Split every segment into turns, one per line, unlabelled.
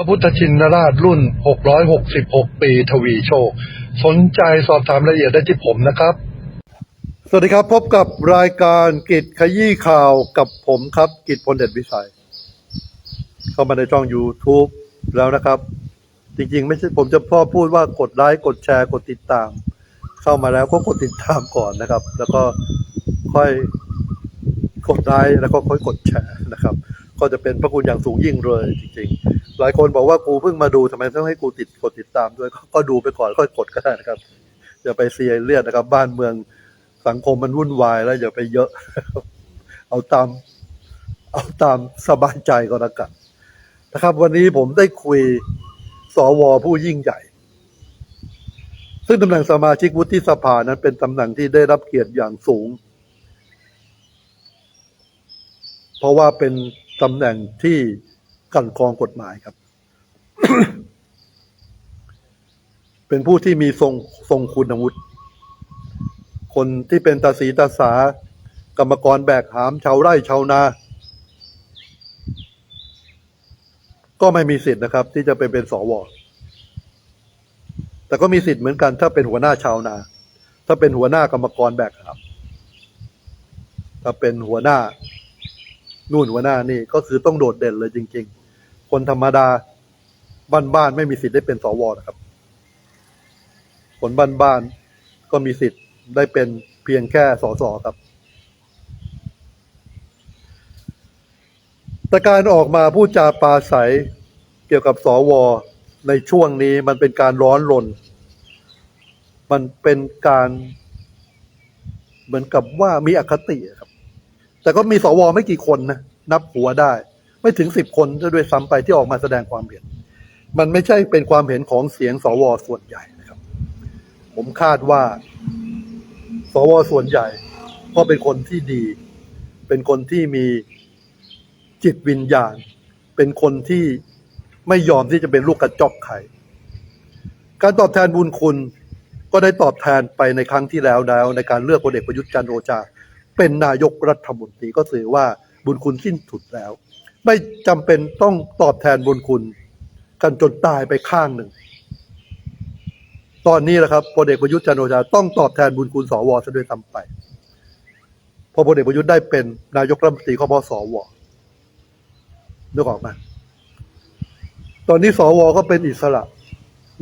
พระพุทธชินราชรุ่น 666 ปีทวีโชค สนใจสอบถามรายละเอียดได้ที่ผมนะครับ สวัสดีครับ พบกับรายการกิจขยี้ข่าวกับผมครับ กิจพลเด็ดวิสัย เข้ามาในช่อง YouTube แล้วนะครับ จริง ๆ ไม่ใช่ผมจะพ่อพูดว่ากดไลค์กดแชร์กดติดตาม เข้ามาแล้วก็กดติดตามก่อนนะครับ แล้วก็ค่อยกดไลค์แล้วก็ค่อยกดแชร์นะครับ ก็จะเป็นพระคุณอย่างสูงยิ่งเลยจริงๆ หลายคนบอกว่ากูเพิ่งมาดูทำไมต้องให้กูติดกดติดตามด้วยก็ดูไปก่อนค่อยกดก็ได้นะครับ อย่าไปเสียเลียดนะครับ บ้านเมืองสังคมมันวุ่นวายแล้วอย่าไปเยอะ เอาตาม เอาตามสบายใจก็แล้วกันนะครับ วันนี้ผมได้คุยสวผู้ยิ่งใหญ่ ซึ่งตำแหน่งสมาชิกวุฒิสภานั้นเป็นตำแหน่งที่ได้รับเกียรติอย่างสูง เพราะว่าเป็น ตำแหน่งที่กันกรองกฎหมายครับ เป็นผู้ที่มีทรงทรงคุณวุฒิคนที่เป็นตาสีตาสา กรรมกรแบกหามชาวไร่ชาวนา ก็ไม่มีสิทธิ์นะครับ ที่จะไปเป็นสวแต่ก็มีสิทธิ์เหมือนกันถ้าเป็นหัวหน้าชาวนา ถ้าเป็นหัวหน้ากรรมกรแบกหามถ้าเป็นหัวหน้า นู่นหัวหน้านี่ก็คือต้องโดดเด่นเลยจริง ๆ คนธรรมดาบ้านๆไม่มีสิทธิ์ได้เป็นสวนะครับ คนบ้านๆก็มีสิทธิ์ได้เป็นเพียงแค่สสครับ แต่การออกมาพูดจาปาศัยเกี่ยวกับสวในช่วงนี้มันเป็นการร้อนรน มันเป็นการเหมือนกับว่ามีอคติครับ แต่ก็มีสวไม่กี่คนนะนับหัวได้ ไม่ถึงสิบคนจะด้วยซ้ำไปที่ออกมาแสดงความเห็น มันไม่ใช่เป็นความเห็นของเสียงสวส่วนใหญ่นะครับ ผมคาดว่า สวส่วนใหญ่ก็เป็นคนที่ดี เป็นคนที่มีจิตวิญญาณ เป็นคนที่ไม่ยอมที่จะเป็นลูกกระจอกใครการตอบแทนบุญคุณก็ได้ตอบแทนไปในครั้งที่แล้วแล้ว ในการเลือกพลเอกประยุทธ์จันทร์โอชา เป็นนายกรัฐมนตรีก็ถือว่าบุญคุณสิ้นสุดแล้ว ไม่จำเป็นต้องตอบแทนบุญคุณ กันจนตายไปข้างหนึ่ง ตอนนี้แหละครับพลเอกประยุทธ์จันโอชาต้องตอบแทนบุญคุณสวซะด้วยซ้ำไปพราะพลเอกประยุทธ์ได้เป็นนายกรัฐมนตรีก็เพราะสวนึกออกไหมตอนนี้สวก็เป็นอิสระ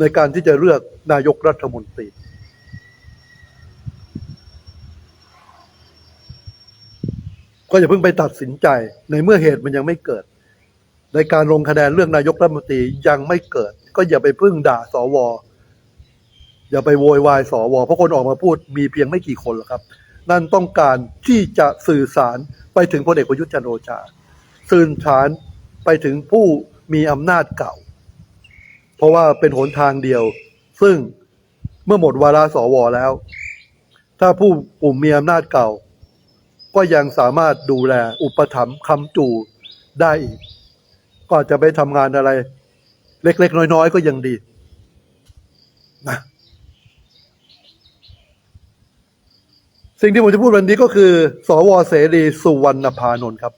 ในการที่จะเลือกนายกรัฐมนตรี ก็อย่าเพิ่งไปตัดสินใจ ในเมื่อเหตุมันยังไม่เกิด ในการลงคะแนนเรื่องนายกรัฐมนตรียังไม่เกิด ก็อย่าไปพึ่งด่าสวอย่าไปโวยวายสวเพราะคนออกมาพูดมีเพียงไม่กี่คนหรอกครับ นั่นต้องการที่จะสื่อสารไปถึงพลเอกประยุทธ์จันโอชา สื่อสารไปถึงผู้มีอำนาจเก่า เพราะว่าเป็นหนทางเดียว ซึ่งเมื่อหมดวาระสวแล้ว ถ้าผู้กลุ่มมีอำนาจเก่า ก็ยังสามารถดูแลอุปถัมภ์คำจูได้อีก ก็จจะไปทำงานอะไร เล็ก ๆ น้อย ๆ ก็ยังดีนะสิ่งที่ผมจะพูดวันนี้ก็คือ สวเสรีสุวรรณพานนท์ครับ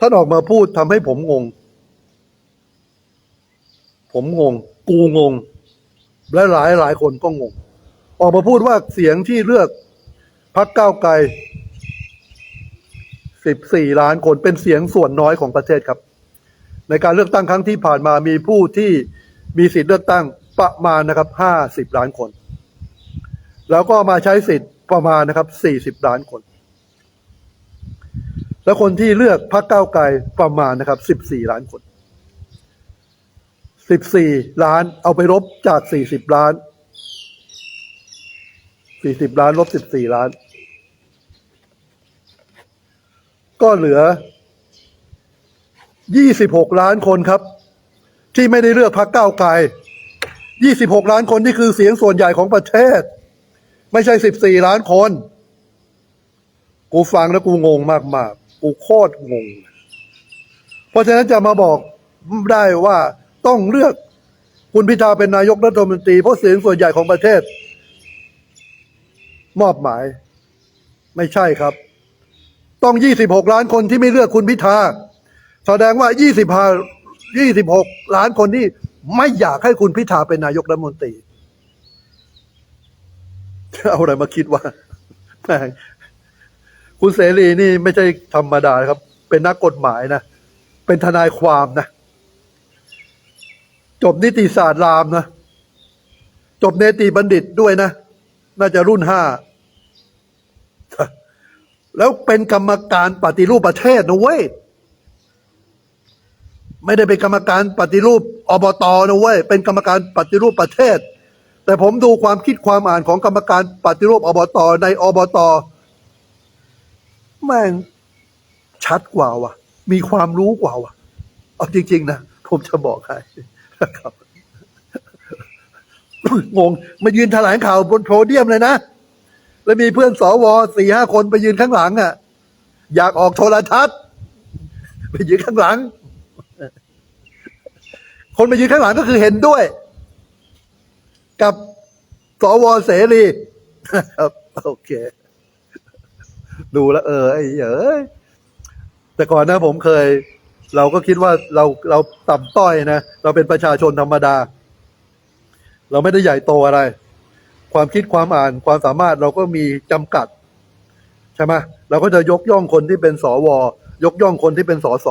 ท่านออกมาพูดทำให้ผมงง ผมงง กูงง และหลายหลายคนก็งง ออกมาพูดว่าเสียงที่เลือก พักก้าไกล14ล้านคนเป็นเสียงส่วนน้อยของประเทศครับ ในการเลือกตั้งครั้งที่ผ่านมามีผู้ที่มีสิทธิ์เลือกตั้งประมาณนะครับ50ล้านคน แล้วก็มาใช้สิทธิ์ประมาณนะครับ40ล้านคน แล้วคนที่เลือกพรรคก้าไกลประมาณนะครับ14ล้านคน14ล้านเอาไปลบจาก40ล้าน40ล้านลบ14ล้าน ก็เหลือ 26 ล้านคนครับ ที่ไม่ได้เลือกพรรคก้าวไกล 26 ล้านคนนี่คือเสียงส่วนใหญ่ของประเทศ ไม่ใช่ 14 ล้านคน กูฟังแล้วกูงงมากๆ กูโคตรงง เพราะฉะนั้นจะมาบอกได้ว่าต้องเลือกคุณพิธาเป็นนายกรัฐมนตรีเพราะเสียงส่วนใหญ่ของประเทศ มอบหมาย ไม่ใช่ครับ ต้อง 26 ล้านคนที่ไม่เลือกคุณพิธาแสดงว่ายี่สิบหกล้านคนที่ไม่อยากให้คุณพิธาเป็นนายกรัฐมนตรีเอาอะไรมาคิดว่าแม่คุณเสรีนี่ไม่ใช่ธรรมดาครับ เป็นนักกฎหมายนะ เป็นทนายความนะ จบนิติศาสตร์รามนะ จบเนติบัณฑิตด้วยนะ น่าจะรุ่นห้า แล้วเป็นกรรมการปฏิรูปประเทศนะเว้ย ไม่ได้เป็นกรรมการปฏิรูปอบตนะเว้ย เป็นกรรมการปฏิรูปประเทศ แต่ผมดูความคิดความอ่านของกรรมการปฏิรูปอบตในอบตแม่งชัดกว่าวะมีความรู้กว่าวะเอาจริง ๆ นะ ผมจะบอกให้ครับงงมายืนแถลงข่าวบนโพเดียมเลยนะ แล้วมีเพื่อนสวสี่ห้าคนไปยืนข้างหลังอะ อยากออกโทรทัศน์ ไปยืนข้างหลัง คนไปยืนข้างหลังก็คือเห็นด้วย กับสวเสรีครับโอเค ดูแล้ว เออไอ้เอ้ยแต่ก่อนนะผมเคย เราก็คิดว่าเราเราต่ำต้อยนะ เราเป็นประชาชนธรรมดา เราไม่ได้ใหญ่โตอะไร ความคิดความอ่านความสามารถเราก็มีจำกัด ใช่ไหมเราก็จะยกย่องคนที่เป็นสว ยกย่องคนที่เป็นสส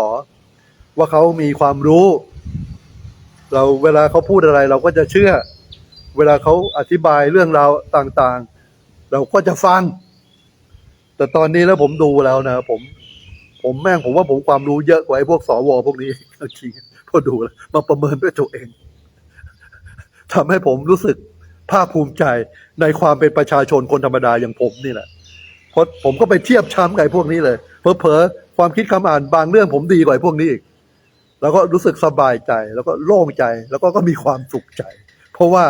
ว่าเขามีความรู้ เราเวลาเขาพูดอะไร เราก็จะเชื่อ เวลาเขาอธิบายเรื่องราวต่างๆ เราก็จะฟัง แต่ตอนนี้แล้วผมดูแล้วนะผม ผมแม่งผมว่าผมความรู้เยอะกว่าไอ้พวกสวพวกนี้จริงพอดูแล้วมาประเมินด้วยตัวเองทำให้ผมรู้สึก ภาคภูมิใจในความเป็นประชาชนคนธรรมดาอย่างผมนี่แหละเพราะผมก็ไปเทียบช้ำกับไอ้พวกนี้เลยเผลอๆความคิดคำอ่านบางเรื่องผมดีกว่าพวกนี้อีกแล้วก็รู้สึกสบายใจ แล้วก็โล่งใจแล้วก็ก็มีความสุขใจ เพราะว่า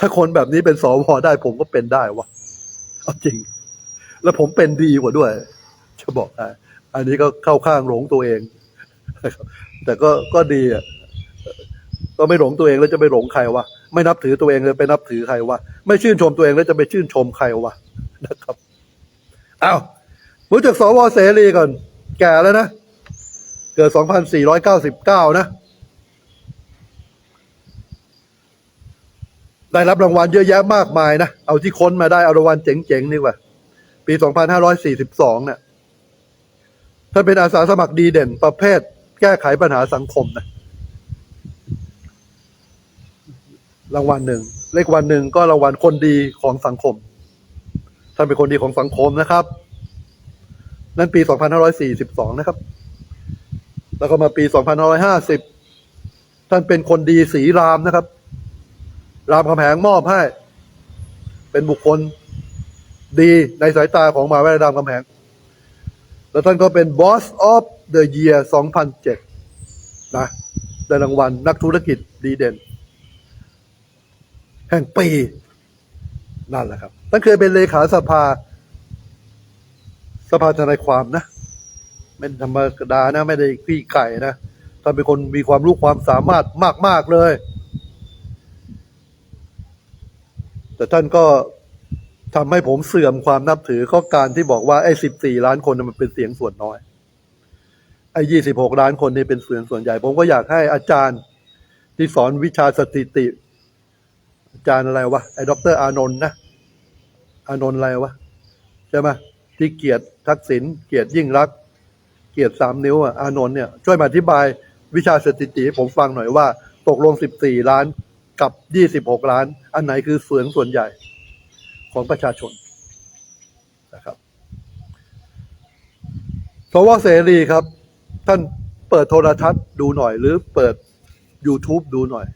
ถ้าคนแบบนี้เป็นสวได้ผมก็เป็นได้วะเอาจริง แล้วผมเป็นดีกว่าด้วย จะบอกให้อันนี้ก็เข้าข้างหลงตัวเอง แต่ก็ก็ดีอะก็ไม่หลงตัวเองแล้วจะไปหลงใครวะ ไม่นับถือตัวเองเลยไปนับถือใครวะไม่ชื่นชมตัวเองแล้วจะไปชื่นชมใครวะนะครับอ้าวรู้จักสวเสรีก่อน แก่แล้วนะ เกิด 2499 นะ ได้รับรางวัลเยอะแยะมากมายนะ เอาที่ค้นมาได้เอารางวัลเจ๋งๆดีกว่า ปี 2542เนี่ยท่านเป็นอาสาสมัครดีเด่นประเภท แก้ไขปัญหาสังคมนะ รางวัลหนึ่งเลขวันหนึ่งก็รางวัลคนดีของสังคมท่านเป็นคนดีของสังคมนะครับ นั่นปี 2542 นะครับ แล้วก็มาปี 2550 ท่านเป็นคนดีสีรามนะครับ รามคำแหงมอบให้ เป็นบุคคลดีในสายตาของมหาวิทยาลัยรามคำแหง แล้วท่านก็เป็น Boss of the Year 2007 นะ ได้รางวัลนักธุรกิจดีเด่น แห่งปี นั่นแหละครับท่านเคยเป็นเลขาสภา สภาทนายความนะไม่ธรรมดานะ ไม่ได้ขี้ไก่นะท่านเป็นคนมีความรู้ความสามารถมาก ๆ เลย แต่ท่านก็ทำให้ผมเสื่อมความนับถือข้อการที่บอกว่าไอ้สิบสี่ล้านคนมันเป็นเสียงส่วนน้อย ไอ้ยี่สิบหกล้านคนนี่เป็นเสียงส่วนใหญ่ ผมก็อยากให้อาจารย์ที่สอนวิชาสถิติ อาจารย์อะไรวะไอ้ด็อกเตอร์อานนท์นะอานนท์อะไรวะใช่ไหมที่เกียรติทักษิณเกียรติยิ่งรัก เกียรติสามนิ้วอะอานนท์เนี่ยช่วยมาอธิบายวิชาสถิติผมฟังหน่อยว่า ตกลงสิบสี่ล้านกับยี่สิบหกล้าน อันไหนคือเสียงส่วนใหญ่ของประชาชนนะครับสวเสรีครับ ท่านเปิดโทรทัศน์ดูหน่อยหรือเปิด YouTube ดูหน่อย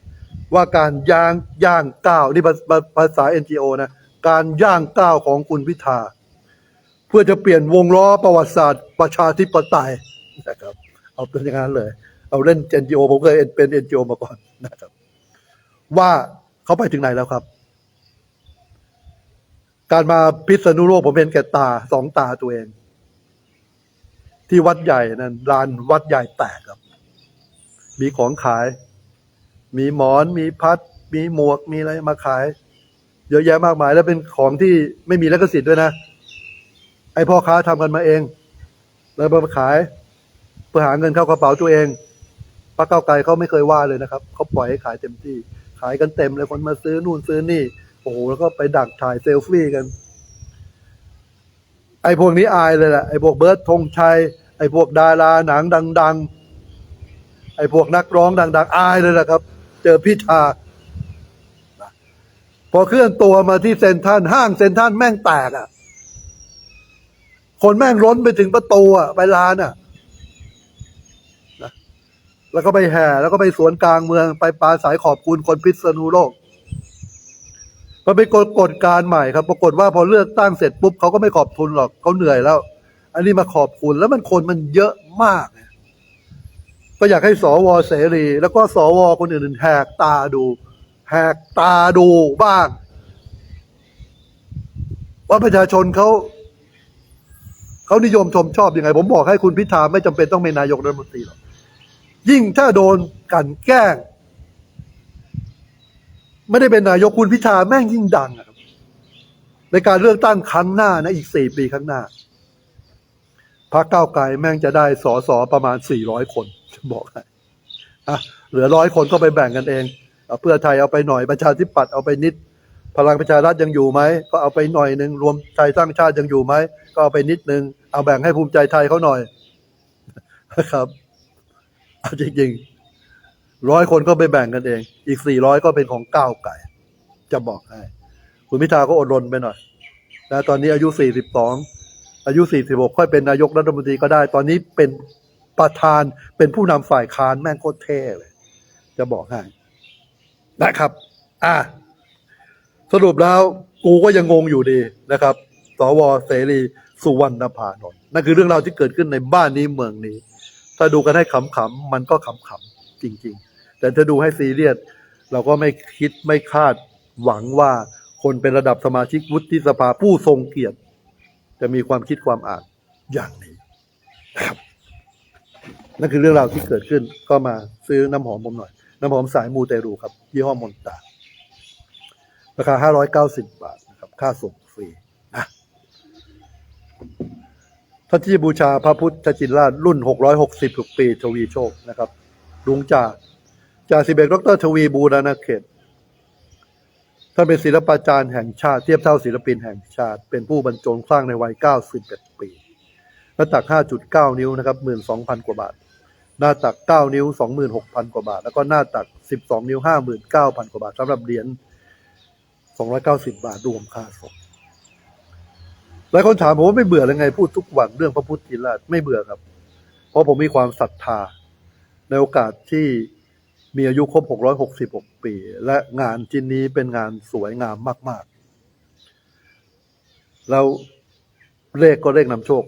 ว่าการย่างย่างก้าวนี่ภาภาภาษา NGO นะการย่างก้าวของคุณพิธา เพื่อจะเปลี่ยนวงล้อประวัติศาสตร์ประชาธิปไตยนะครับ เอาเป็นอย่างนั้นเลย เอาเล่น NGO ผมเคยเป็น NGO มาก่อนนะครับ ว่าเขาไปถึงไหนแล้วครับ การมาพิษณุโลกผมเห็นแก่ตาสองตาตัวเอง ที่วัดใหญ่นั่นลานวัดใหญ่แตกครับ มีของขาย มีหมอนมีพัด มีหมวกมีอะไรมาขาย เยอะแยะมากมาย แล้วเป็นของที่ไม่มีลิขสิทธิ์ด้วยนะ ไอพ่อค้าทำกันมาเอง แล้วมาขาย เพื่อหาเงินเข้ากระเป๋าตัวเองพรรคก้าไกลเขาไม่เคยว่าเลยนะครับเขาปล่อยให้ขายเต็มที่ ขายกันเต็มเลยคนมาซื้อนู่นซื้อนี่ โอ้โหแล้วก็ไปดักถ่ายเซลฟี่กัน ไอพวกนี้อายเลยแหละไอพวกเบิร์ดธงชัยไอพวกดาราหนังดัง ๆ ไอพวกนักร้องดัง ๆ อายเลยแหละครับ เจอพิธาพอเคลื่อนตัวมาที่เซนทรัลห้างเซนทรัลแม่งแตกอะ คนแม่งล้นไปถึงประตูอะไปลานอะนะแล้วก็ไปแห่ แล้วก็ไปสวนกลางเมืองไปปราสายขอบคุณคนพิษณุโลกมันเป็นกฎกฎการใหม่ครับ ปรากฏว่าพอเลือกตั้งเสร็จปุ๊บเขาก็ไม่ขอบคุณหรอกเขาเหนื่อยแล้ว อันนี้มาขอบคุณแล้วมันคนมันเยอะมากเนี่ย ก็อยากให้สวเสรี แล้วก็สวคนอื่นๆแหกตาดูแหกตาดูบ้าง ว่าประชาชนเขาเขานิยมชมชอบยังไง ผมบอกให้คุณพิธาไม่จำเป็นต้องเป็นนายกรัฐมนตรีหรอกยิ่งถ้าโดนกันแกล้ง ไม่ได้เป็นนายกคุณพิธาแม่งยิ่งดังอะในการเลือกตั้งครั้งหน้านะอีกสี่ปีข้างหน้าพรรคก้าวไกลแม่งจะได้สอสอประมาณสี่ร้อยคน จะบอกให้อะเหลือร้อยคนก็ไปแบ่งกันเองเอาเพื่อไทยเอาไปหน่อยประชาธิปัตย์เอาไปนิด พลังประชารัฐยังอยู่ไหมก็เอาไปหน่อยหนึ่งรวมไทยสร้างชาติยังอยู่ไหมก็เอาไปนิดนึงเอาแบ่งให้ภูมิใจไทยเขาหน่อยนะครับเอาจริงๆร้อยคนก็ไปแบ่งกันเอง อีกสี่ร้อยก็เป็นของก้าวไก่ จะบอกให้คุณพิธาก็อดรนไปหน่อยนะตอนนี้อายุสี่สิบสองอายุสี่สิบหกค่อยเป็นนายกรัฐมนตรีก็ได้ ตอนนี้เป็น ประธานเป็นผู้นำฝ่ายค้านแม่งโคตรเท่เลย จะบอกให้นะครับ อะสรุปแล้วกูก็ยังงงอยู่ดีนะครับสวเสรีสุวรรณพานนท์นั่นคือเรื่องราวที่เกิดขึ้นในบ้านนี้เมืองนี้ ถ้าดูกันให้ขำๆมันก็ขำๆจริง ๆ แต่ถ้าดูให้ซีเรียสเราก็ไม่คิดไม่คาดหวังว่าคนเป็นระดับสมาชิกวุฒิสภาผู้ทรงเกียรติ จะมีความคิดความอ่านอย่างนี้นะครับ นั่นคือเรื่องราวที่เกิดขึ้นก็มาซื้อน้ำหอมผมหน่อย น้ำหอมสายมูเตรูครับยี่ห้อมนตาราคา 590 บาทนะครับ ค่าส่งฟรีนะท่านที่บูชาพระพุทธจินราชรุ่น 660ปีทวีโชคนะครับลุงจ่าจ่าสิบเอกดรทวีบูรณเขตท่านเป็นศิลปาจารย์แห่งชาติเทียบเท่าศิลปินแห่งชาติ เป็นผู้บรรจงสร้างในวัย 91 ปี หน้าตัก 5.9 นิ้วนะครับ 12,000 กว่าบาท หน้าตัก 9 นิ้ว 26,000 กว่าบาท แล้วก็หน้าตัก 12 นิ้ว 59,000 กว่าบาทสำหรับเหรียญ 290 บาทรวมค่าส่งหลายคนถามผมว่าไม่เบื่อเลยไงพูดทุกวันเรื่องพระพุทธทิราชไม่เบื่อครับ เพราะผมมีความศรัทธา ในโอกาสที่มีอายุครบ 666 ปี และงานชิ้นนี้เป็นงานสวยงามมาก ๆ แล้ว เลขก็เลขนำโชค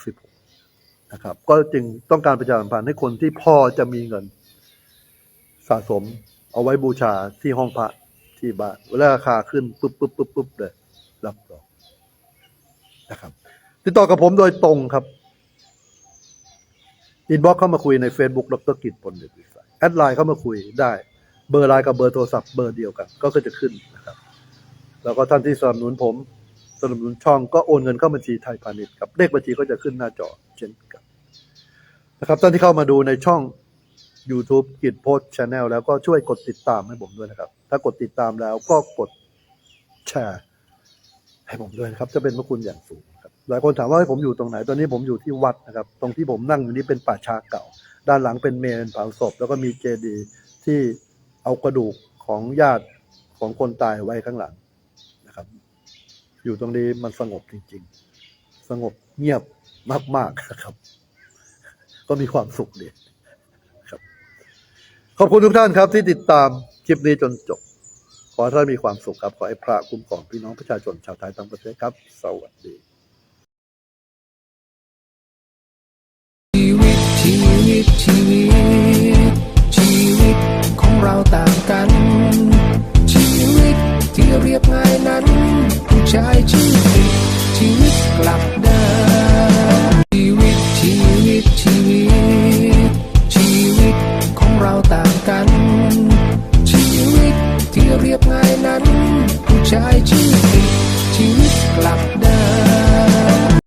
666นะครับ ก็จึงต้องการประชาสัมพันธ์ให้คนที่พอจะมีเงินสะสม เอาไว้บูชาที่ห้องพระที่บ้านเวลาราคาขึ้นปุ๊บปุ๊บปุ๊บปุ๊บเลยรับรองนะครับ ติดต่อกับผมโดยตรงครับอินบ็อกเข้ามาคุยใน Facebook ดรกิจพลเดชวิสัยแอดไลน์เข้ามาคุยได้ เบอร์ไลน์กับเบอร์โทรศัพท์เบอร์เดียวกัน ก็คือจะขึ้นนะครับ แล้วก็ท่านที่สนับสนุนผม สนับสนุนช่องก็โอนเงินเข้าบัญชีไทยพาณิชย์ครับเลขบัญชีก็จะขึ้นหน้าจอเช่นกันนะครับท่านที่เข้ามาดูในช่อง YouTube กิจโพสชาแนลแล้วก็ช่วยกดติดตามให้ผมด้วยนะครับ ถ้ากดติดตามแล้วก็กดแชร์ให้ผมด้วยนะครับ จะเป็นพระคุณอย่างสูงครับหลายคนถามว่าให้ผมอยู่ตรงไหน ตอนนี้ผมอยู่ที่วัดนะครับ ตรงที่ผมนั่งอยู่นี้เป็นป่าช้าเก่า ด้านหลังเป็นเมนเผาศพ แล้วก็มีเจดีย์ที่เอากระดูกของญาติของคนตายไว้ข้างหลัง อยู่ตรงนี้มันสงบจริง ๆ สงบเงียบมากๆครับ ก็มีความสุขดีครับ ขอบคุณทุกท่านครับที่ติดตามคลิปนี้จนจบ ขอท่านมีความสุขครับ ขอให้พระคุ้มครองพี่น้องประชาชนชาวไทยทั้งประเทศครับ สวัสดี